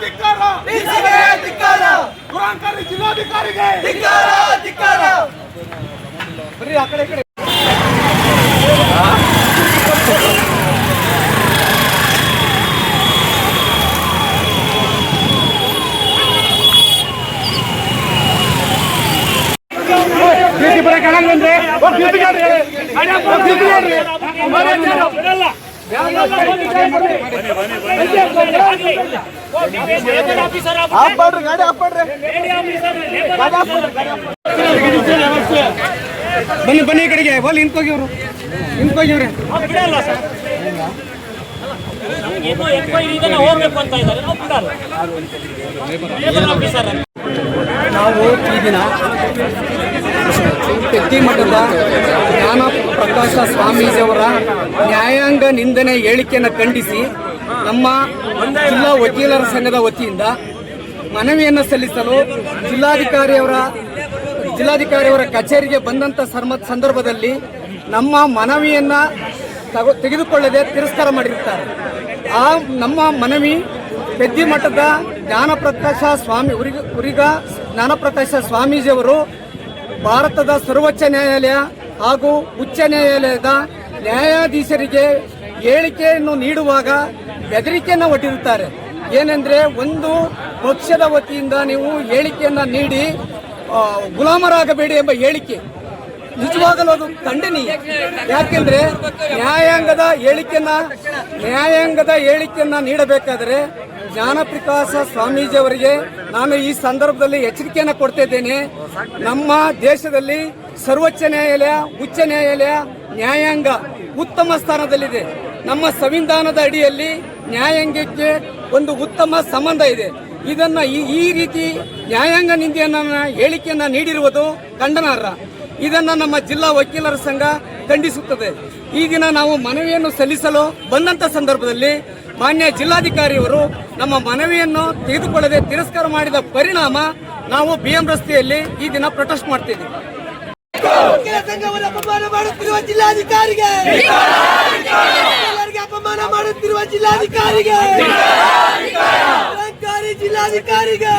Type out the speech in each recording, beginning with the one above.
ಧಿಕ್ಕಾರ ಧಿಕ್ಕಾರ ಗುರಾಂಕರಿ ಜಿಲ್ಲಾಧಿಕಾರಿಗೆ. ಧಿಕ್ಕಾರ ಧಿಕ್ಕಾರ ಬನ್ನಿ ಬನ್ನಿ ಕಡೆಗೆ ನಿಂತ್ಕೋಗಿವ್ರು ನಿಂತ್ಕೋಗಿವ್ರಿ ಏನೋ ಎಂಕ್ವೈರಿ ಇದೆ ನಾವು ಅಂತ ಇದ್ದಾರೆ ನಾವು ಬಿಡಲ್ಲ ನಾವು ಈ ದಿನ ತೆಗ್ಗಿ ಮಠದ ಜ್ಞಾನ ಪ್ರಕಾಶ ಸ್ವಾಮೀಜಿಯವರ ನ್ಯಾಯಾಂಗ ನಿಂದನೆ ಹೇಳಿಕೆಯನ್ನು ಖಂಡಿಸಿ ನಮ್ಮ ಜಿಲ್ಲಾ ವಕೀಲರ ಸಂಘದ ವತಿಯಿಂದ ಮನವಿಯನ್ನು ಸಲ್ಲಿಸಲು ಜಿಲ್ಲಾಧಿಕಾರಿಯವರ ಜಿಲ್ಲಾಧಿಕಾರಿಯವರ ಕಚೇರಿಗೆ ಬಂದಂಥ ಸರ್ಮ ಸಂದರ್ಭದಲ್ಲಿ ನಮ್ಮ ಮನವಿಯನ್ನು ತಗೊ ತೆಗೆದುಕೊಳ್ಳದೆ ತಿರಸ್ಕಾರ ಮಾಡಿರುತ್ತಾರೆ. ಆ ನಮ್ಮ ಮನವಿ ಪೆದ್ದಿ ಮಠದ ಜ್ಞಾನಪ್ರಕಾಶ ಸ್ವಾಮಿ ಉರಿಗ ಉರಿಗ ಜ್ಞಾನಪ್ರಕಾಶ ಸ್ವಾಮೀಜಿಯವರು ಭಾರತದ ಸರ್ವೋಚ್ಚ ನ್ಯಾಯಾಲಯ ಹಾಗೂ ಉಚ್ಚ ನ್ಯಾಯಾಲಯದ ನ್ಯಾಯಾಧೀಶರಿಗೆ ಹೇಳಿಕೆಯನ್ನು ನೀಡುವಾಗ ಬೆದರಿಕೆಯನ್ನು ಒಡ್ಡಿರುತ್ತಾರೆ. ಏನೆಂದರೆ ಒಂದು ಪಕ್ಷದ ವತಿಯಿಂದ ನೀವು ಹೇಳಿಕೆಯನ್ನು ನೀಡಿ ಗುಲಾಮರಾಗಬೇಡಿ ಎಂಬ ಹೇಳಿಕೆ. ನಿಜವಾಗಲೂ ಅದು ಖಂಡನೀಯ. ಯಾಕೆಂದ್ರೆ ನ್ಯಾಯಾಂಗದ ಹೇಳಿಕೆಯನ್ನ ನ್ಯಾಯಾಂಗದ ಹೇಳಿಕೆಯನ್ನ ನೀಡಬೇಕಾದರೆ ಜ್ಞಾನಪ್ರಕಾಶ ಸ್ವಾಮೀಜಿಯವರಿಗೆ ನಾನು ಈ ಸಂದರ್ಭದಲ್ಲಿ ಎಚ್ಚರಿಕೆಯನ್ನು ಕೊಡ್ತಾ ಇದ್ದೇನೆ. ನಮ್ಮ ದೇಶದಲ್ಲಿ ಸರ್ವೋಚ್ಚ ನ್ಯಾಯಾಲಯ, ಉಚ್ಚ ನ್ಯಾಯಾಲಯ, ನ್ಯಾಯಾಂಗ ಉತ್ತಮ ಸ್ಥಾನದಲ್ಲಿದೆ. ನಮ್ಮ ಸಂವಿಧಾನದ ಅಡಿಯಲ್ಲಿ ನ್ಯಾಯಾಂಗಕ್ಕೆ ಒಂದು ಉತ್ತಮ ಸಂಬಂಧ ಇದೆ. ಇದನ್ನ ಈ ರೀತಿ ನ್ಯಾಯಾಂಗ ನಿಂದೆಯನ್ನು ಹೇಳಿಕೆಯನ್ನ ನೀಡಿರುವುದು ಖಂಡನಾರ್ಹ ಇದನ್ನು ನಮ್ಮ ಜಿಲ್ಲಾ ವಕೀಲರ ಸಂಘ ಖಂಡಿಸುತ್ತದೆ. ಈ ದಿನ ನಾವು ಮನವಿಯನ್ನು ಸಲ್ಲಿಸಲು ಬಂದಂತ ಸಂದರ್ಭದಲ್ಲಿ ಮಾನ್ಯ ಜಿಲ್ಲಾಧಿಕಾರಿಯವರು ನಮ್ಮ ಮನವಿಯನ್ನು ತೆಗೆದುಕೊಳ್ಳದೆ ತಿರಸ್ಕಾರ ಮಾಡಿದ ಪರಿಣಾಮ ನಾವು ಬಿಎಂ ರಸ್ತೆಯಲ್ಲಿ ಈ ದಿನ ಪ್ರೊಟೆಸ್ಟ್ ಮಾಡ್ತಿದ್ದೀವಿ. ಸಂಘವನ್ನು ಅಪಮಾನ ಮಾಡುತ್ತಿರುವ ಜಿಲ್ಲಾಧಿಕಾರಿಗೆ! ಎಲ್ಲರಿಗೆ ಅಪಮಾನ ಮಾಡುತ್ತಿರುವ ಜಿಲ್ಲಾಧಿಕಾರಿಗೆ! ಸರ್ಕಾರಿ ಜಿಲ್ಲಾಧಿಕಾರಿಗೆ!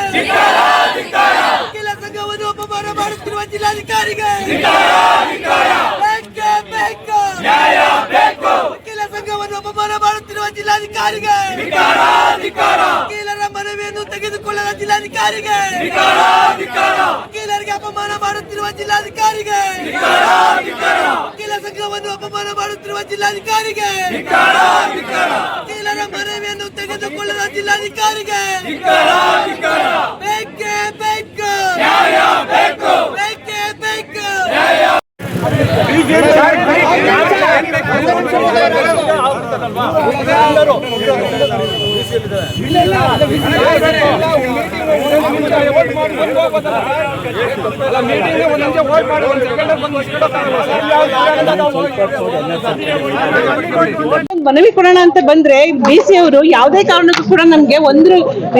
ವಕೀಲ ಸಂಘವನ್ನು ಅಪಮಾನ ಮಾಡುತ್ತಿರುವ ಜಿಲ್ಲಾಧಿಕಾರಿಗೆ! ಬೇಕು ಬೇಕು! ಸಂಘವನ್ನು ಅಪಮಾನ ಮಾಡುತ್ತಿರುವ ಜಿಲ್ಲಾಧಿಕಾರಿಗೆ. ವಕೀಲರ ಮನವಿಯನ್ನು ತೆಗೆದುಕೊಳ್ಳದ ಜಿಲ್ಲಾಧಿಕಾರಿಗೆ. ವಕೀಲರಿಗೆ ಅಪಮಾನ ಮಾಡುತ್ತಿರುವ ಜಿಲ್ಲಾಧಿಕಾರಿಗೆ. ವಕೀಲ ಸಂಘವನ್ನು ಅಪಮಾನ ಮಾಡುತ್ತಿರುವ ಜಿಲ್ಲಾಧಿಕಾರಿಗೆ. ವಕೀಲರ ಮನವಿಯನ್ನು ತೆಗೆದುಕೊಳ್ಳದ ಜಿಲ್ಲಾಧಿಕಾರಿಗೆ. ಬೇಕೇ ಬೇಕು. ಬೇಕೇ. ಎಲ್ಲರೂ ಮನವಿ ಕೊಡೋಣ ಅಂತ ಬಂದ್ರೆ ಬಿ ಸಿ ಅವರು ಯಾವುದೇ ಕಾರಣಕ್ಕೂ ಕೂಡ ನಮ್ಗೆ ಒಂದು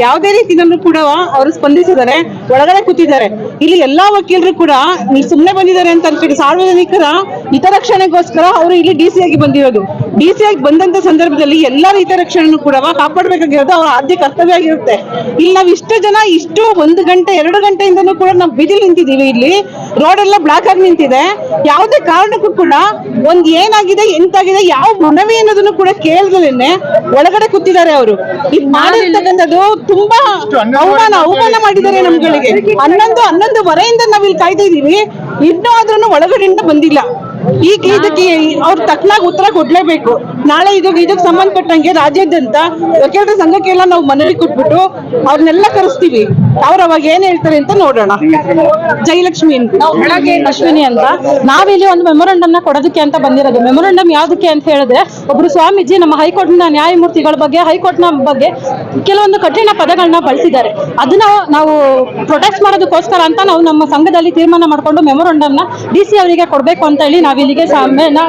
ಯಾವುದೇ ರೀತಿಯಲ್ಲೂ ಕೂಡ ಅವರು ಸ್ಪಂದಿಸಿದ್ದಾರೆ, ಒಳಗಡೆ ಕೂತಿದ್ದಾರೆ. ಇಲ್ಲಿ ಎಲ್ಲಾ ವಕೀಲರು ಕೂಡ ನೀವು ಸುಮ್ಮನೆ ಬಂದಿದ್ದಾರೆ ಅಂತ ಅನ್ಕೊಂಡು ಸಾರ್ವಜನಿಕರ ಹಿತರಕ್ಷಣೆಗೋಸ್ಕರ ಅವರು ಇಲ್ಲಿ ಡಿ ಸಿ ಆಗಿ ಬಂದಿರೋದು. ಡಿ ಸಿ ಆಗಿ ಬಂದಂತ ಸಂದರ್ಭದಲ್ಲಿ ಎಲ್ಲರ ಹಿತರಕ್ಷಣೆಯನ್ನು ಕೂಡ ಕಾಪಾಡಬೇಕಾಗಿರೋದು ಅವರ ಆದ್ಯ ಕರ್ತವ್ಯ ಆಗಿರುತ್ತೆ. ಇಲ್ಲಿ ನಾವು ಇಷ್ಟು ಜನ ಇಷ್ಟು ಒಂದು ಗಂಟೆ ಎರಡು ಗಂಟೆಯಿಂದನೂ ಕೂಡ ನಾವು ಬಿದಿಲ್ ನಿಂತಿದ್ದೀವಿ ಇಲ್ಲಿ. ರೋಡ್ ಎಲ್ಲ ಬ್ಲಾಕ್ ಆಗಿ ನಿಂತಿದೆ. ಯಾವುದೇ ಕಾರಣಕ್ಕೂ ಕೂಡ ಒಂದ್ ಏನಾಗಿದೆ ಎಂತಾಗಿದೆ ಯಾವ ಮನವಿ ಅನ್ನೋದನ್ನು ಕೂಡ ಕೇಳ್ದಲೇನೆ ಒಳಗಡೆ ಕೂತಿದ್ದಾರೆ ಅವರು. ಇದು ಮಾಡಿರ್ತಕ್ಕಂಥದ್ದು ತುಂಬಾ ಅವಮಾನ ಅವಮಾನ ಮಾಡಿದ್ದಾರೆ ನಮ್ಗಳಿಗೆ. ಹನ್ನೊಂದು ಹನ್ನೊಂದುವರೆಯಿಂದ ನಾವ್ ಇಲ್ಲಿ ಕಾಯ್ತಾ ಇದೀವಿ ಇನ್ನೂ ಆದ್ರೂ ಒಳಗಡೆಯಿಂದ ಬಂದಿಲ್ಲ. ಈಗ ಇದಕ್ಕೆ ಅವ್ರು ತಕ್ಕನಾಗ ಉತ್ತರ ಕೊಡ್ಲೇಬೇಕು. ನಾಳೆ ಇದು ಇದಕ್ಕೆ ಸಂಬಂಧಪಟ್ಟಂಗೆ ರಾಜ್ಯಾದ್ಯಂತ ವಕೀಲರ ಸಂಘಕ್ಕೆಲ್ಲ ನಾವು ಮನವಿ ಕೊಟ್ಬಿಟ್ಟು ಅವ್ರನ್ನೆಲ್ಲ ಕರೆಸ್ತೀವಿ. ಅವ್ರು ಅವಾಗ ಏನ್ ಹೇಳ್ತಾರೆ ಅಂತ ನೋಡೋಣ. ಜಯಲಕ್ಷ್ಮಿ ಅಂತ. ಅಶ್ವಿನಿ ಅಂತ. ನಾವಿಲ್ಲಿ ಒಂದು ಮೆಮೊರಂಡಮ್ನ ಕೊಡೋದಕ್ಕೆ ಅಂತ ಬಂದಿರೋದು. ಮೆಮೊರಂಡಮ್ ಯಾವ್ದಕ್ಕೆ ಅಂತ ಹೇಳಿದ್ರೆ, ಒಬ್ರು ಸ್ವಾಮೀಜಿ ನಮ್ಮ ಹೈಕೋರ್ಟ್ನ ನ್ಯಾಯಮೂರ್ತಿಗಳ ಬಗ್ಗೆ ಹೈಕೋರ್ಟ್ನ ಬಗ್ಗೆ ಕೆಲವೊಂದು ಕಠಿಣ ಪದಗಳನ್ನ ಬಳಸಿದ್ದಾರೆ. ಅದನ್ನ ನಾವು ಪ್ರೊಟೆಸ್ಟ್ ಮಾಡೋದಕ್ಕೋಸ್ಕರ ಅಂತ ನಾವು ನಮ್ಮ ಸಂಘದಲ್ಲಿ ತೀರ್ಮಾನ ಮಾಡ್ಕೊಂಡು ಮೆಮೊರಂಡಮ್ನ ಡಿ ಸಿ ಅವರಿಗೆ ಕೊಡ್ಬೇಕು ಅಂತ ಹೇಳಿ ನಾವ್ ನಾವು ಇಲ್ಲಿಗೆ ಸಾಮ್ಯನ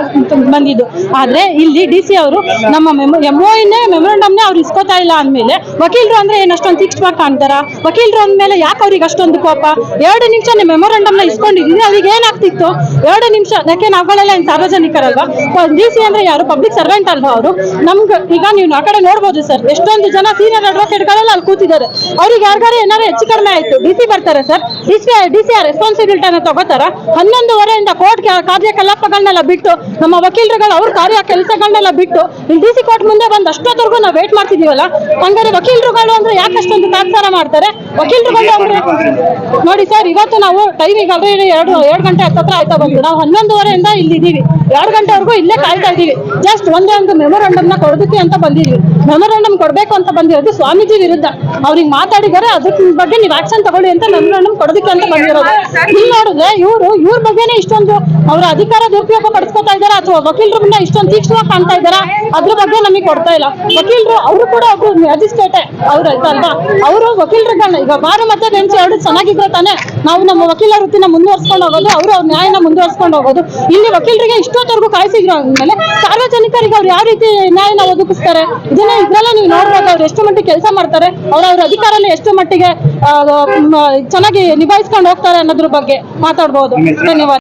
ಬಂದಿದ್ದು. ಆದ್ರೆ ಇಲ್ಲಿ ಡಿ ಸಿ ಅವರು ನಮ್ಮ ಎಂಒಇನೇ ಮೆಮೊರಂಡಮ್ನೇ ಅವ್ರು ಇಸ್ಕೋತಾ ಇಲ್ಲ ಅಂದ್ಮೇಲೆ ವಕೀಲರು ಅಂದ್ರೆ ಏನ್ ಅಷ್ಟೊಂದು ತೀಕ್ಷ್ಣವಾಗಿ ಕಾಣ್ತಾರ? ವಕೀಲರು ಅಂದ್ಮೇಲೆ ಯಾಕೆ ಅವ್ರಿಗೆ ಅಷ್ಟೊಂದು ಕೋಪ? ಎರಡು ನಿಮಿಷ ಮೆಮೊರಂಡಮ್ನ ಇಸ್ಕೊಂಡಿದ್ದೀನಿ ಅವ್ರಿಗೆ ಏನಾಗ್ತಿತ್ತು ಎರಡು ನಿಮಿಷ, ಯಾಕೆ ನಾವುಗಳೆಲ್ಲ ಏನ್ ಸಾರ್ವಜನಿಕರಲ್ವಾ? ಡಿ ಸಿ ಅಂದ್ರೆ ಯಾರು? ಪಬ್ಲಿಕ್ ಸರ್ವೆಂಟ್ ಅಲ್ವಾ ಅವರು? ನಮ್ಗೆ ಈಗ ನೀವು ಆ ಕಡೆ ನೋಡ್ಬೋದು ಸರ್, ಎಷ್ಟೊಂದು ಜನ ಸೀನಿಯರ್ ಅಡ್ವೊಕೇಟ್ಗಳೆಲ್ಲ ಅಲ್ಲಿ ಕೂತಿದ್ದಾರೆ. ಅವ್ರಿಗೆ ಯಾರಿಗಾರು ಏನಾರು ಹೆಚ್ಚು ಕಡಿಮೆ ಆಯ್ತು? ಡಿ ಸಿ ಬರ್ತಾರೆ sir. D C D C ರೆಸ್ಪಾನ್ಸಿಬಿಲಿಟಿನ ತಗೋತಾರ? ಹನ್ನೊಂದುವರೆಯಿಂದ ಕೋರ್ಟ್ ಕಾರ್ಯಕಲಾಪಗಳನ್ನೆಲ್ಲ ಬಿಟ್ಟು ನಮ್ಮ ವಕೀಲರುಗಳು ಅವ್ರ ಕಾರ್ಯ ಕೆಲಸಗಳನ್ನೆಲ್ಲ ಬಿಟ್ಟು ಇಲ್ಲಿ ಡಿ ಸಿ ಕೋರ್ಟ್ ಮುಂದೆ ಬಂದು ಅಷ್ಟೊತ್ತವರೆಗೂ ನಾವು ವೇಟ್ ಮಾಡ್ತಿದೀವಲ್ಲ? ಹಂಗಾರೆ ವಕೀಲರುಗಳು ಅಂದ್ರೆ ಯಾಕೆ ಅಷ್ಟೊಂದು ತಾತ್ಸಾರ ಮಾಡ್ತಾರೆ? ವಕೀಲರುಗಳು ಅಂದ್ರೆ ನೋಡಿ ಸರ್ ಇವತ್ತು ನಾವು ಟೈಮ್ ಈಗ ಆಲ್ರೆಡಿ ಎರಡು ಎರಡು ಗಂಟೆ ಹತ್ತತ್ರ ಆಯ್ತಾ ಬಂತು. ನಾವು ಹನ್ನೊಂದುವರೆಯಿಂದ ಇಲ್ಲಿ ಇದೀವಿ ಎರಡು ಗಂಟೆವರೆಗೂ ಇಲ್ಲೇ ಕಾಯ್ತಾ ಇದೀವಿ ಜಸ್ಟ್ ಒಂದೇ ಒಂದು ಮೆಮೊರಾಂಡಮ್ನ ಕೊಡೋದಕ್ಕೆ ಅಂತ ಬಂದಿದ್ವಿ ಮೆಮೊರಾಂಡಮ್ ಕೊಡ್ಬೇಕು ಅಂತ ಬಂದಿರೋದು ಸ್ವಾಮೀಜಿ ವಿರುದ್ಧ. ಅವ್ರಿಗೆ ಮಾತಾಡಿದ್ದಾರೆ ಅದ್ರ ಬಗ್ಗೆ ನೀವು ಆಕ್ಷನ್ ತಗೊಳ್ಳಿ ಅಂತ ಮೆಮೊರಾಂಡಮ್ ಕೊಡೋದಕ್ಕೆ ಅಂತ ಬಂದಿರೋದು. ಇಲ್ಲಿ ನೋಡಿದ್ರೆ ಇವರು ಇವ್ರ ಬಗ್ಗೆನೇ ಇಷ್ಟೊಂದು ಅವರ ಅಧಿಕಾರ ದುರುಪಯೋಗ ಪಡಿಸ್ಕೊತಾ ಇದ್ದಾರೆ? ಅಥವಾ ವಕೀಲರನ್ನ ಇಷ್ಟೊಂದು ತೀಕ್ಷ್ಣವಾಗಿ ಕಾಣ್ತಾ ಇದಾರ ಅದ್ರ ಬಗ್ಗೆ ನಮಗೆ ಕೊಡ್ತಾ ಇಲ್ಲ. ವಕೀಲರು, ಅವರು ಕೂಡ ಒಬ್ರು ಮ್ಯಾಜಿಸ್ಟ್ರೇಟೆ. ಅವ್ರ ಅಲ್ವಾ ಅವರು ವಕೀಲರುಗಳನ್ನ ಈಗ ಬಾರು ಮತ್ತೆ ಬೆಂಚ್ ಎರಡು ಚೆನ್ನಾಗಿದ್ರೆ ತಾನೇ. ನಾವು ನಮ್ಮ ವಕೀಲ ವೃತ್ತಿನ ಮುಂದುವರ್ಸ್ಕೊಂಡು ಹೋಗೋದು, ಅವರು ಅವ್ರ ನ್ಯಾಯನ ಮುಂದುವರ್ಸ್ಕೊಂಡು ಹೋಗೋದು. ಇಲ್ಲಿ ವಕೀಲರಿಗೆ ಇಷ್ಟೊತ್ತವರೆಗೂ ಕಾಯಿಸಿದ್ರು ಅಂದ್ಮೇಲೆ ಸಾರ್ವಜನಿಕರಿಗೆ ಅವ್ರು ಯಾವ ರೀತಿ ನ್ಯಾಯನ ಒದಗಿಸ್ತಾರೆ? ಇದನ್ನ ಇದ್ರಲ್ಲೇ ನೀವು ನೋಡ್ಬೋದು, ಅವ್ರು ಎಷ್ಟು ಮಟ್ಟಿಗೆ ಕೆಲಸ ಮಾಡ್ತಾರೆ, ಅವ್ರ ಅವ್ರ ಅಧಿಕಾರಲ್ಲಿ ಎಷ್ಟು ಮಟ್ಟಿಗೆ ಚೆನ್ನಾಗಿ ನಿಭಾಯಿಸ್ಕೊಂಡು ಹೋಗ್ತಾರೆ ಅನ್ನೋದ್ರ ಬಗ್ಗೆ ಮಾತಾಡ್ಬೋದು. ಧನ್ಯವಾದ.